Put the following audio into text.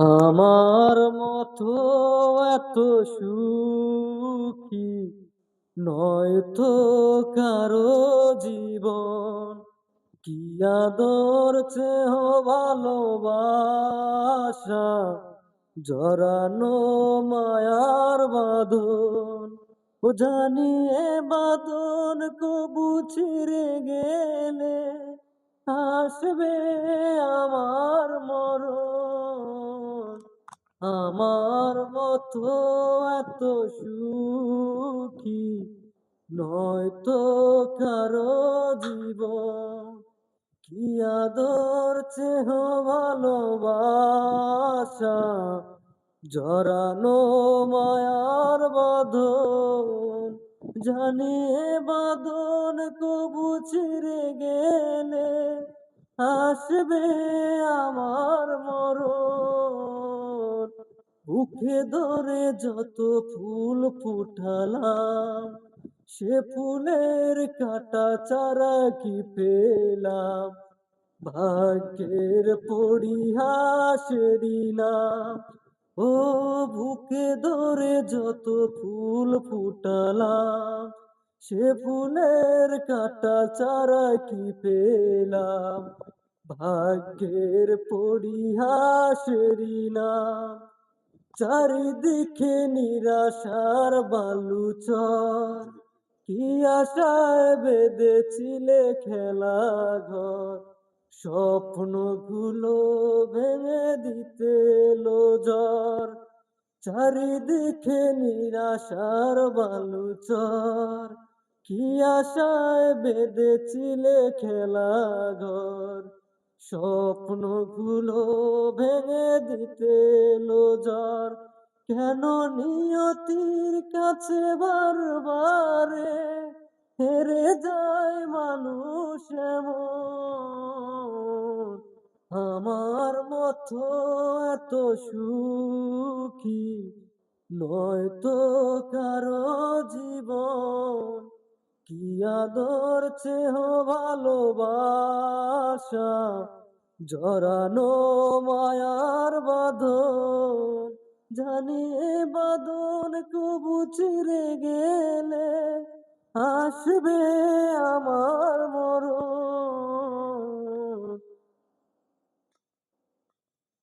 আমার মতো এত সুখী নয়তো কারও জীবন। কি আদর চেহ ভালোবাসা জরানো মায়ার বাঁধন। ও জানিয়ে বাঁধন কবু ছিঁড়ে গেলে আসবে আমার মরণ। আমার মতো এত সুখী নয়তো কারও জীবন। কি আদর, চেহ, ভালোবাসা জরানো মায়ার বাঁধন জানিয়ে বাঁধন কবু ছিঁড়ে গেলে আসবে আমার মরণ। বুকে ধরে যত ফুল ফুটালাম, সে ফুলের কাটা চারা কি পেলাম? ভাগ্যের পরিহাসেরই নাম ও বুকে ধরে যত ফুল ফুটালাম, সে ফুলের কাটা চারা কি পেলাম? ভাগ্যের পরিহাসেরই নাম চারিদিকে নিরাশার বালুচর। কি আশায় বেঁধেছিলে খেলা ঘর? স্বপ্নগুলো ভেঙে দিতে জ্বর। চারিদিকে নিরাশার বালুচর। কি আশায় বেঁধেছিলে খেলা ঘর? স্বপ্নগুলো ভেঙে দিতে এলো জ্বর। কেন নিয়তির কাছে বারবারে হেরে যায় মানুষ আমার মতো এত সুখী নয়তো কারও জীবন। কি আদর চেহ ভালোবাসা? জরানো মায়ার বাঁধন জানিয়ে বাঁধন কবু চিরে গেলে আসবে আমার